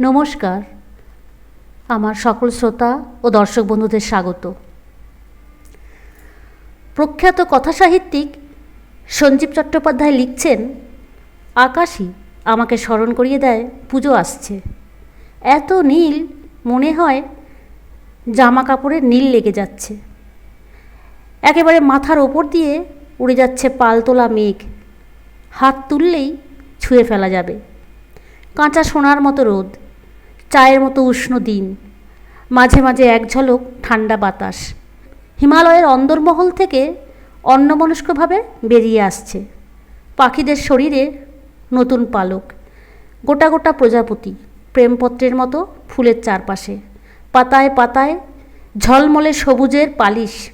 নমস্কার। আমার সকল শ্রোতা ও দর্শক বন্ধুদের স্বাগত। প্রখ্যাত কথাসাহিত্যিক সঞ্জীব চট্টোপাধ্যায় লিখছেন, আকাশই আমাকে স্মরণ করিয়ে দেয়, পুজো আসছে। এত নীল মনে হয় জামা কাপড়ে নীল লেগে যাচ্ছে। একেবারে মাথার ওপর দিয়ে উড়ে যাচ্ছে পালতোলা মেঘ। হাত তুললেই ছুঁয়ে ফেলা যাবে। কাঁচা সোনার মতো রোদ। চায়ের মতো উষ্ণ দিন। মাঝে মাঝে এক ঝলক ঠান্ডা বাতাস। হিমালয়ের অন্দরমহল থেকে অন্যমনস্কভাবে বেরিয়ে আসছে। পাখিদের শরীরে নতুন পালক। গোটা গোটা প্রজাপতি প্রেমপত্রের মতো ফুলের চারপাশে। পাতায় পাতায় ঝলমলে সবুজের পালিশ।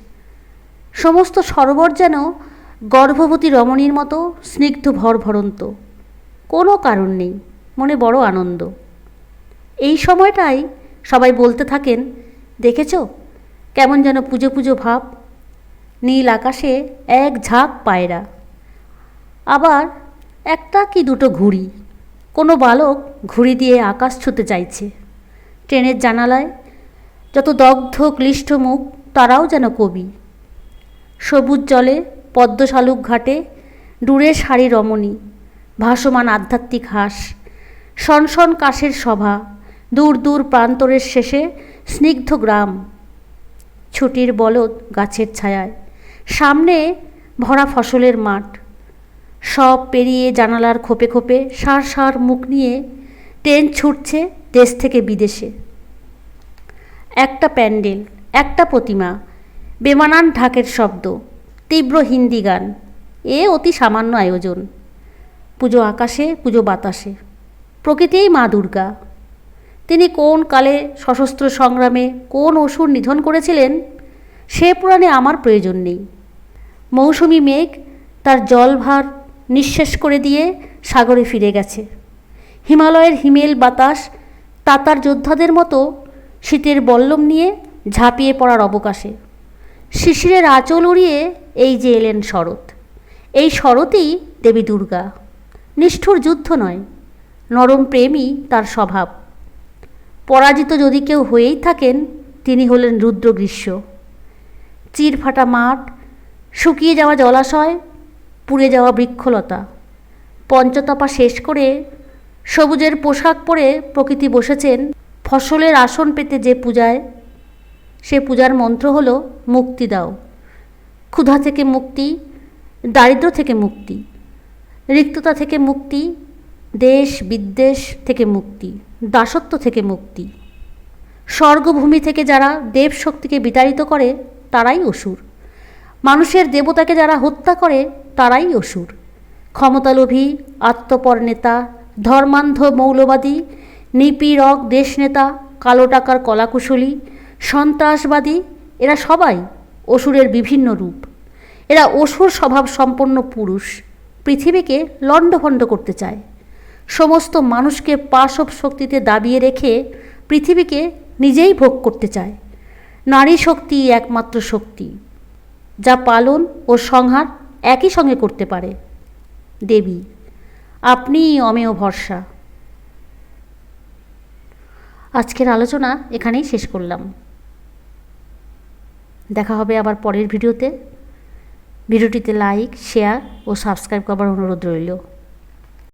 সমস্ত সরোবর যেন গর্ভবতী রমণীর মতো স্নিগ্ধ ভরভরন্ত। কোনো কারণ নেই। মনে বড় আনন্দ। এই সময়টাই সবাই বলতে থাকেন, দেখেছ? কেমন যেন পুজো পুজো ভাব। নীল আকাশে এক ঝাঁক পায়রা। আবার একটা কি দুটো ঘুড়ি। কোনো বালক ঘুড়ি দিয়ে আকাশ ছুতে চাইছে। ট্রেনের জানালায় যত দগ্ধ, ক্লিষ্ট মুখ, তারাও যেন কবি। সবুজ জলে পদ্মশালুক ঘাটে দূরে শাড়ি রমণী, ভাসমান আধ্যাত্মিক হাস সনসন কাশের সভা। দূর দূর প্রান্তরের শেষে স্নিগ্ধ গ্রাম। ছুটির বলদ গাছের ছায়ায়। সামনে ভরা ফসলের মাঠ। সব পেরিয়ে জানালার খোপে খোপে সার সার মুখ নিয়ে ট্রেন ছুটছে দেশ থেকে বিদেশে। একটা প্যান্ডেল, একটা প্রতিমা, বেমানান ঢাকের শব্দ, তীব্র হিন্দি গান, এ অতি সামান্য আয়োজন। পুজো আকাশে, পুজো বাতাসে। প্রকৃতিই মা দুর্গা। তিনি কোন কালে সশস্ত্র সংগ্রামে কোন অসুর নিধন করেছিলেন? সে পুরাণে আমার প্রয়োজন নেই। মৌসুমি মেঘ তার জলভার নিঃশেষ করে দিয়ে সাগরে ফিরে গেছে। হিমালয়ের হিমেল বাতাস তাতার যোদ্ধাদের মতো শীতের বল্লম নিয়ে ঝাঁপিয়ে পড়ার অবকাশে। শিশিরের আঁচল উড়িয়ে এই যে এলেন শরৎ। এই শরৎই দেবী দুর্গা। নিষ্ঠুর যুদ্ধ নয়, নরম প্রেমই তার স্বভাব। পরাজিত যদি কেউ হয়েই থাকেন, তিনি হলেন রুদ্র গ্রীষ্ম চিরফাটা মাঠ, শুকিয়ে যাওয়া জলাশয়, পুড়ে যাওয়া বৃক্ষলতা। পঞ্চতপা শেষ করে সবুজের পোশাক পরে প্রকৃতি বসেছেন, ফসলের আসন পেতে যে পূজায়। সে পূজার মন্ত্র হল, মুক্তি দাও। ক্ষুধা থেকে মুক্তি, দারিদ্র থেকে মুক্তি, রিক্ততা থেকে মুক্তি দেশ বিদ্বেষ থেকে মুক্তি, দাসত্ব থেকে মুক্তি। স্বর্গভূমি থেকে যারা দেব শক্তিকে বিতাড়িত করে, তারাই অসুর। মানুষের দেবতাকে যারা হত্যা করে, তারাই অসুর। ক্ষমতালোভী, আত্মপর নেতা, ধর্মান্ধ মৌলবাদী, নিপীড়ক দেশনেতা কালো টাকার কলাকুশলী, সন্ত্রাসবাদী, এরা সবাই অসুরের বিভিন্ন রূপ। এরা অসুর স্বভাব সম্পন্ন পুরুষ, পৃথিবীকে লণ্ডভণ্ড করতে চায়। সমস্ত মানুষকে পাশব শক্তিতে দাবিয়ে রেখে পৃথিবীকে নিজেই ভোগ করতে চায়। নারী শক্তি একমাত্র শক্তি, যা পালন ও সংহার একই সঙ্গে করতে পারে। দেবী আপনিই অমেয় ভরসা। আজকের আলোচনা এখানেই শেষ করলাম। দেখা হবে আবার পরের ভিডিওতে। ভিডিওটিতে লাইক, শেয়ার ও সাবস্ক্রাইব করার অনুরোধ রইল।